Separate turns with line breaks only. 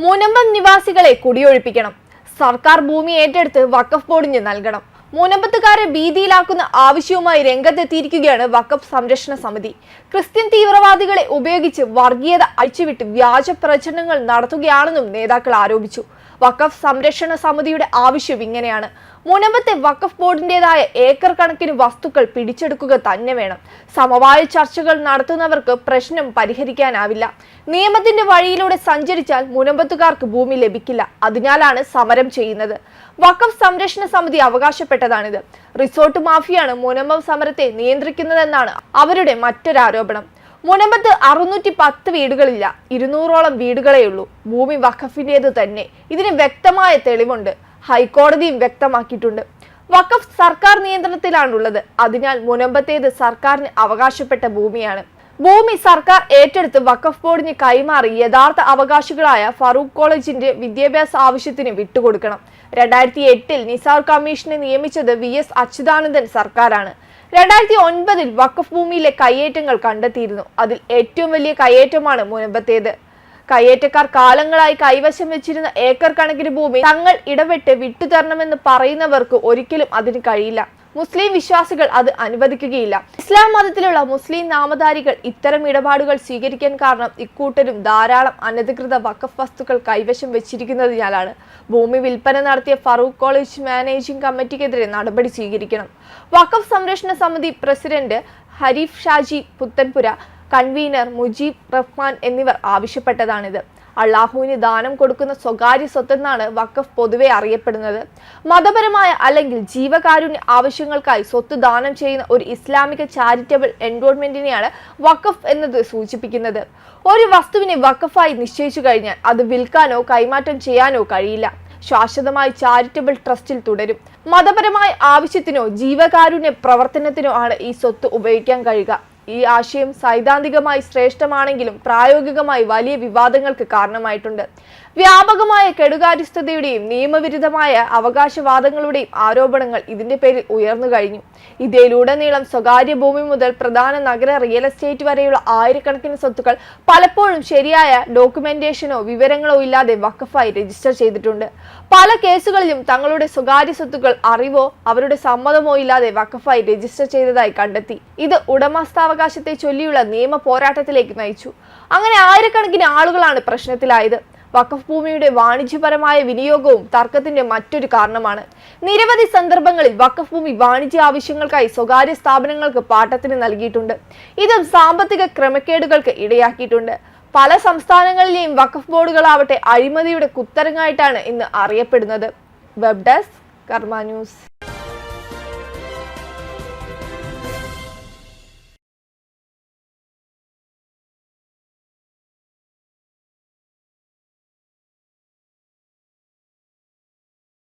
മുനമ്പം നിവാസികളെ കുടിയൊഴിപ്പിക്കണം. സർക്കാർ ഭൂമി ഏറ്റെടുത്ത് വഖഫ് ബോർഡിന് നൽകണം. മുനമ്പത്തുകാരെ ഭീതിയിലാക്കുന്ന ആവശ്യവുമായി രംഗത്തെത്തിയിരിക്കുകയാണ് വഖഫ് സംരക്ഷണ സമിതി. ക്രിസ്ത്യൻ തീവ്രവാദികളെ ഉപയോഗിച്ച് വർഗീയത അഴിച്ചുവിട്ട് വ്യാജ പ്രചരണങ്ങൾ നടത്തുകയാണെന്നും നേതാക്കൾ ആരോപിച്ചു. വഖഫ് സംരക്ഷണ സമിതിയുടെ ആവശ്യം ഇങ്ങനെയാണ്. മുനമ്പത്തെ വഖഫ് ബോർഡിന്റേതായ ഏക്കർ കണക്കിന് വസ്തുക്കൾ പിടിച്ചെടുക്കുക തന്നെ വേണം. സമവായ ചർച്ചകൾ നടത്തുന്നവർക്ക് പ്രശ്നം പരിഹരിക്കാനാവില്ല. നിയമത്തിന്റെ വഴിയിലൂടെ സഞ്ചരിച്ചാൽ മുനമ്പത്തുകാർക്ക് ഭൂമി ലഭിക്കില്ല. അതിനാലാണ് സമരം ചെയ്യുന്നത്. വഖഫ് സംരക്ഷണ സമിതി അവകാശപ്പെട്ടതാണിത്. റിസോർട്ട് മാഫിയാണ് മുനമ്പം സമരത്തെ നിയന്ത്രിക്കുന്നതെന്നാണ് അവരുടെ മറ്റൊരാരോപണം. മുനമ്പത്ത് അറുന്നൂറ്റി പത്ത് വീടുകളില്ല. ഇരുന്നൂറോളം വീടുകളേ ഉള്ളൂ ഭൂമി വഖഫിന്റേത് തന്നെ. ഇതിന് വ്യക്തമായ തെളിവുണ്ട്. ഹൈക്കോടതിയും വ്യക്തമാക്കിയിട്ടുണ്ട്. വഖഫ് സർക്കാർ നിയന്ത്രണത്തിലാണുള്ളത്. അതിനാൽ മുനമ്പത്തേത് സർക്കാരിന് അവകാശപ്പെട്ട ഭൂമിയാണ്. ഭൂമി സർക്കാർ ഏറ്റെടുത്ത് വഖഫ് ബോർഡിന് കൈമാറി യഥാർത്ഥ അവകാശികളായ ഫറൂഖ് കോളേജിന്റെ വിദ്യാഭ്യാസ ആവശ്യത്തിന് വിട്ടുകൊടുക്കണം. രണ്ടായിരത്തി എട്ടിൽ നിസാർ കമ്മീഷനെ നിയമിച്ചത് വി എസ് അച്യുതാനന്ദൻ സർക്കാരാണ്. രണ്ടായിരത്തി ഒൻപതിൽ വഖഫ് ഭൂമിയിലെ കയ്യേറ്റങ്ങൾ കണ്ടെത്തിയിരുന്നു. അതിൽ ഏറ്റവും വലിയ കയ്യേറ്റമാണ് മുനമ്പത്തേത്. കയ്യേറ്റക്കാർ കാലങ്ങളായി കൈവശം വെച്ചിരുന്ന ഏക്കർ കണക്കിന് ഭൂമി തങ്ങൾ ഇടപെട്ട് വിട്ടുതരണമെന്ന് പറയുന്നവർക്ക് ഒരിക്കലും അതിന് കഴിയില്ല. മുസ്ലിം വിശ്വാസികൾ അത് അനുവദിക്കുകയില്ല. ഇസ്ലാം മതത്തിലുള്ള മുസ്ലിം നാമധാരികൾ ഇത്തരം ഇടപാടുകൾ സ്വീകരിക്കാൻ കാരണം ഇക്കൂട്ടരും ധാരാളം അനധികൃത വഖഫ് വസ്തുക്കൾ കൈവശം വെച്ചിരിക്കുന്നതിനാലാണ്. ഭൂമി വിൽപ്പന നടത്തിയ ഫറൂഖ് കോളേജ് മാനേജിംഗ് കമ്മിറ്റിക്കെതിരെ നടപടി സ്വീകരിക്കണം. വഖഫ് സംരക്ഷണ സമിതി പ്രസിഡന്റ് ഹരീഫ് ഷാജി പുത്തൻപുര കൺവീനർ മുജീബ് റഹ്മാൻ എന്നിവർ ആവശ്യപ്പെട്ടതാണിത്. അള്ളാഹുവിന് ദാനം കൊടുക്കുന്ന സ്വകാര്യ സ്വത്തെന്നാണ് വഖഫ് പൊതുവെ അറിയപ്പെടുന്നത്. മതപരമായ അല്ലെങ്കിൽ ജീവകാരുണ്യ ആവശ്യങ്ങൾക്കായി സ്വത്ത് ദാനം ചെയ്യുന്ന ഒരു ഇസ്ലാമിക ചാരിറ്റബിൾ എൻറോൾമെന്റിനെയാണ് വഖഫ് എന്നത് സൂചിപ്പിക്കുന്നത്. ഒരു വസ്തുവിനെ വഖഫായി നിശ്ചയിച്ചു കഴിഞ്ഞാൽ അത് വിൽക്കാനോ കൈമാറ്റം ചെയ്യാനോ കഴിയില്ല. ശാശ്വതമായി ചാരിറ്റബിൾ ട്രസ്റ്റിൽ തുടരും. മതപരമായ ആവശ്യത്തിനോ ജീവകാരുണ്യ പ്രവർത്തനത്തിനോ ആണ് ഈ സ്വത്ത് ഉപയോഗിക്കാൻ കഴിയുക. ഈ ആശയം സൈദ്ധാന്തികമായി ശ്രേഷ്ഠമാണെങ്കിലും പ്രായോഗികമായി വലിയ വിവാദങ്ങൾക്ക് കാരണമായിട്ടുണ്ട്. വ്യാപകമായ കെടുകാര്യസ്ഥതയുടെയും നിയമവിരുദ്ധമായ അവകാശവാദങ്ങളുടെയും ആരോപണങ്ങൾ ഇതിന്റെ പേരിൽ ഉയർന്നു കഴിഞ്ഞു. ഇതിലുടനീളം സ്വകാര്യ ഭൂമി മുതൽ പ്രധാന നഗര റിയൽ എസ്റ്റേറ്റ് വരെയുള്ള ആയിരക്കണക്കിന് സ്വത്തുക്കൾ പലപ്പോഴും ശരിയായ ഡോക്യുമെന്റേഷനോ വിവരങ്ങളോ ഇല്ലാതെ വഖഫായി രജിസ്റ്റർ ചെയ്തിട്ടുണ്ട്. പല കേസുകളിലും തങ്ങളുടെ സ്വകാര്യ സ്വത്തുക്കൾ അറിവോ അവരുടെ സമ്മതമോ ഇല്ലാതെ വഖഫായി രജിസ്റ്റർ ചെയ്തതായി കണ്ടെത്തി. ഇത് ഉടമസ്ഥാവകാശത്തെ ചൊല്ലിയുള്ള നിയമ പോരാട്ടത്തിലേക്ക് നയിച്ചു. അങ്ങനെ ആയിരക്കണക്കിന് ആളുകളാണ് പ്രശ്നത്തിലായത്. വഖഫ് ഭൂമിയുടെ വാണിജ്യപരമായ വിനിയോഗവും തർക്കത്തിന്റെ മറ്റൊരു കാരണമാണ്. നിരവധി സന്ദർഭങ്ങളിൽ വഖഫ് ഭൂമി വാണിജ്യ ആവശ്യങ്ങൾക്കായി സ്വകാര്യ സ്ഥാപനങ്ങൾക്ക് പാട്ടത്തിന് നൽകിയിട്ടുണ്ട്. ഇതും സാമ്പത്തിക ക്രമക്കേടുകൾക്ക് ഇടയാക്കിയിട്ടുണ്ട്. പല സംസ്ഥാനങ്ങളിലെയും വഖഫ് ബോർഡുകളാവട്ടെ അഴിമതിയുടെ കുത്തരങ്ങായിട്ടാണ് ഇന്ന് അറിയപ്പെടുന്നത്. Web desk Karma news.